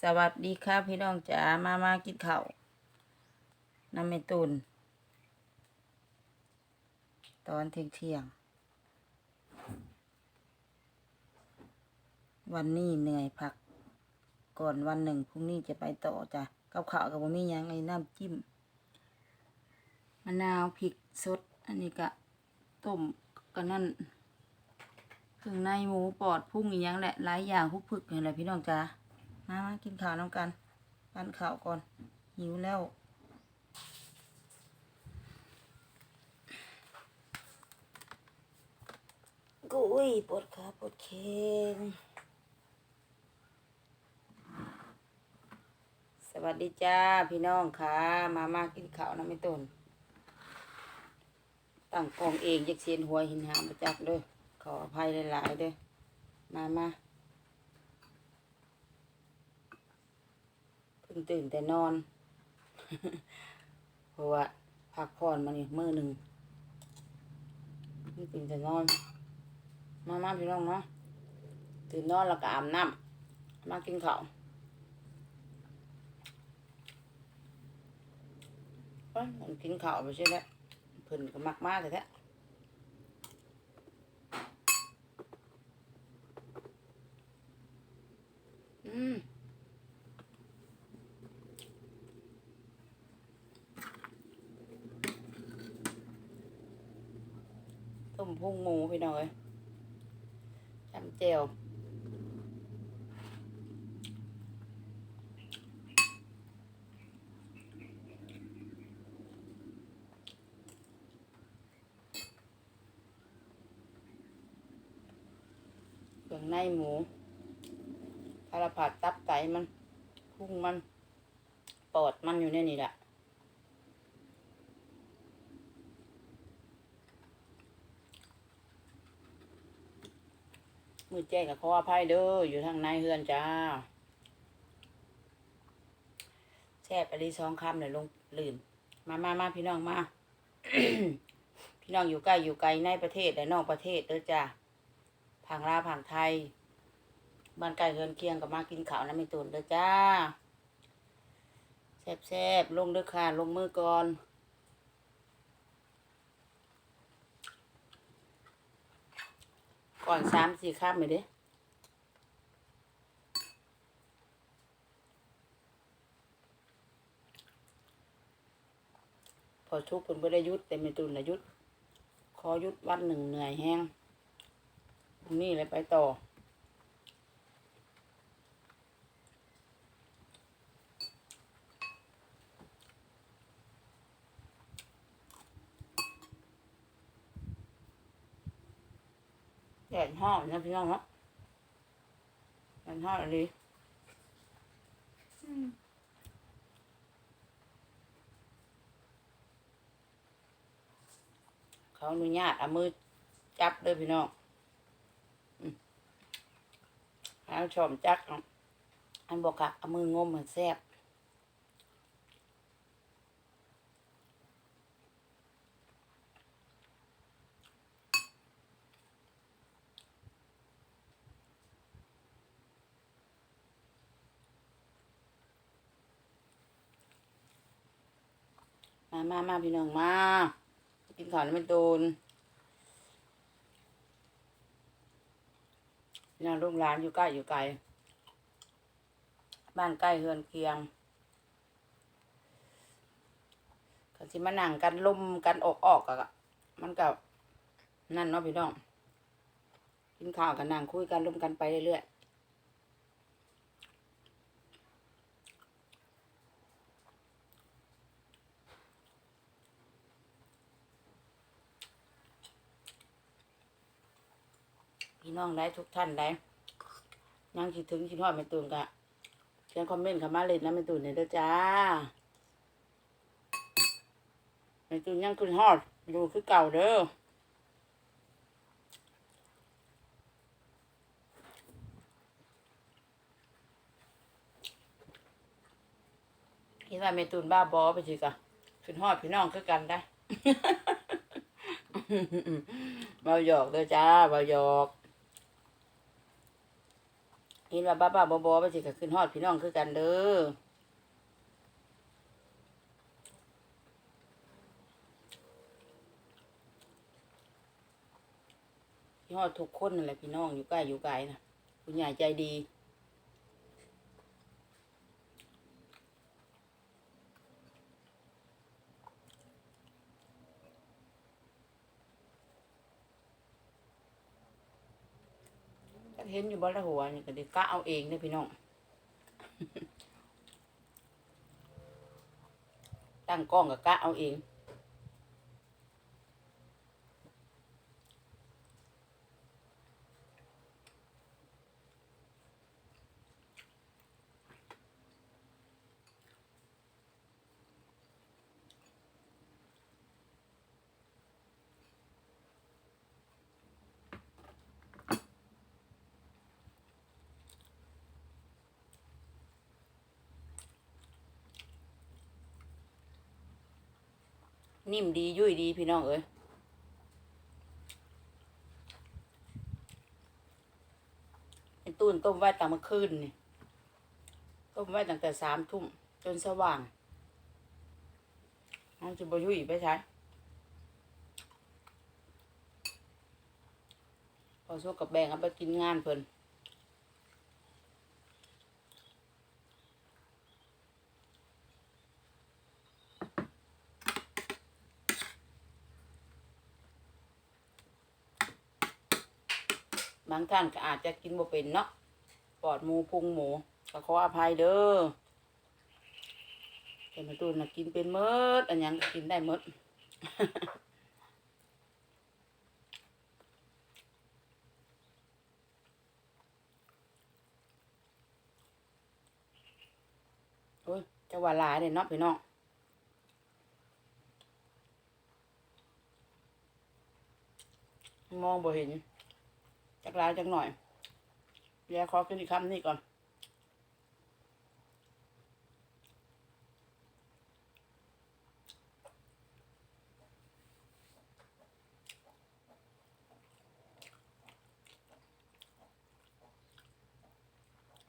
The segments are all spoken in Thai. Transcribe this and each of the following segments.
สวัสดีครับพี่น้องจ๋ามามากินข้าวน้ำเมตุนตอนเที่ยงเที่ยง วันนี้เหนื่อยพัก ก่อนวันหนึ่งพรุ่งนี้จะไปต่อจ้ะกับข้าวกับบ่มีหยังไอ้น้ำจิ้มมะนาวพริกสด อันนี้กะต้มกันนั่นเครื่องในหมูปอดพุ่งอีหยังแหละหลายอย่างพุกพึกนี่แหละพี่น้องจ๋า มามากินข้าวน้ำกันปันข้าวก่อน หิวแล้วกุยปวดขาปวดเข่งสวัสดีจ้าพี่น้องค่ะ มามากินข้าวน้ำไม่ต้นตั้งกองเองยักเชียนหัวหินหามประจักเด้อขออภัยหลายๆเด้อมามาึ่งตื่นแต่นอน เพราะว่าพักผ่อนมานี่มือหนึ่งเพิ่ตื่นแต่นอน มามาพี่น้องเนาะตื่นนอนแล้วก็อาบน้ำมากินข้าวเอ้ยมันกินข้าวไปใช่แล้วเพิ่นก็มักมากเลยแท้อืม ต้มพุงหมูพี่น้องเอ้ยจำเจียวเครื่องในหมูสารผัดตับไก่มันพุงมัน ปอดมันอยู่ในนี่แหละ มือแจ้งกับขออภัยเด้ออยู่ทางในเฮือนจ้าแช่ไรีสองคำเลยลงลื่นมามามาพี่น้องมา พี่น้องอยู่ใกล้อยู่ไกลในประเทศและนอกประเทศเด้อจ้าผังลาผังไทยบ้านไกลเฮือนเคียงกับมากินข้าวน้ำไม่ตุนเด้อจ้าแซ่บแซ่บลงเด้อค่ะลงมือก่อน ก่อนสามสี่ข้ามไปเด้พอทุกคนไม่ได้ยุดแต่ไม่ตุนนะยุดขอยุดวันหนึ่งเหนื่อยแห้งนี่เลยไปต่อ แดดห้อนนะพี่น้องเนาะแดดห้อนอะไรเขาอนุญาตเอามือจับเด้อพี่น้องอืมเอาชอมจักเอาอันบอกกะเอามืองมเหมือนแซบ มามามาพี่น้องมากินข้าวแล้วไม่โดนพี่น้องลูกหลานอยู่ใกล้อยู่ไกลบ้านใกล้เฮือนเคียงก็สิมานั่งกันลมกันออกออกอะมันกับนั่นเนาะพี่น้องกินข้าวกันนั่งคุยกันลมกันไปเรื่อยๆ น้องได้ทุกท่านได้ยังคิดถึงคิดฮอดไม่ตูนกะเขียนคอมเมนต์เข้ามาเลยนะไม่ตูนเนี่ยเด้อจ้าไม่ตูนยังคิดฮอดอยู่คือเก่าเด้อคิดว่าเมตูนบ้าบอไปสิกะขึ้นฮอดพี่น้องคือกันได้เบาหยอกเด้อจ้าเบาหยอก เห็นว่าบ้าบ้าๆบอๆไปสิก็ขึ้นฮอดพี่น้องคือกันเด้อฮอดทุกคนนั่นแหละพี่น้องอยู่ใกล้อยู่ไกลนะคุณยายใจดี เห็นอยู่บนละหัวนี่ก็เด็กกะเอาเองเด้พี่น้อง ตั้งกล้องกับกะเอาเอง นิ่มดียุ่ยดีพี่น้องเอ้ยไอ้ตูนต้มไว้ตั้งเมื่อคืนนี่ต้มไว้ตั้งแต่สามทุ่มจนสว่างน้องจะบยุ่ยไปใช้พอสู้กับแบงเอาไปกินงานเพิ่นางท่านก็อาจจะกินบ่เป็นเนาะปอดหมูพุงหมูก็ขออภัยเด้อแต่มาตูนนะกินเป็นเมดอันยังก,กินได้เมดโอ้ยจะว่าลายเลยเนาะพี่น้องมองบ่เห็น จักหลายจักหน่อยเดี๋ยวขอกินอีกคำนี่ก่อน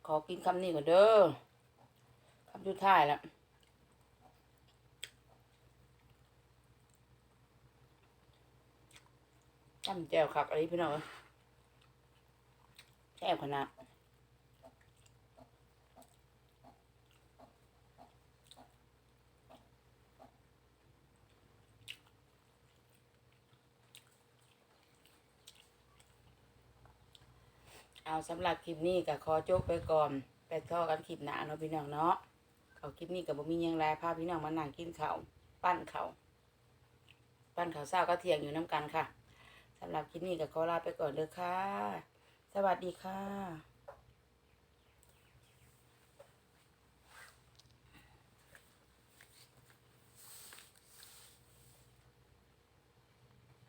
ขอกินคำนี้ก่อนเด้อคำสุดท้ายแล้วจำแจวคักอะไรพี่น้องเอ้ย ซ่บขนาดเอาสำหรับคลิปนี้ก็ขอจบไปก่อนไปท่อกันคลิปหนาเนาะพี่น้องเนาะเขาคลิปนี้กับบ่มียังไรพาพี่น้องมานั่งกินเขาปั้นเขาปั้นเขาวเช้าก็เที่ยงอยู่น้ำกันค่ะสำหรับคลิปนี้ก็ขอลาไปก่อนเด้อค่ะ สวัสดีค่ะ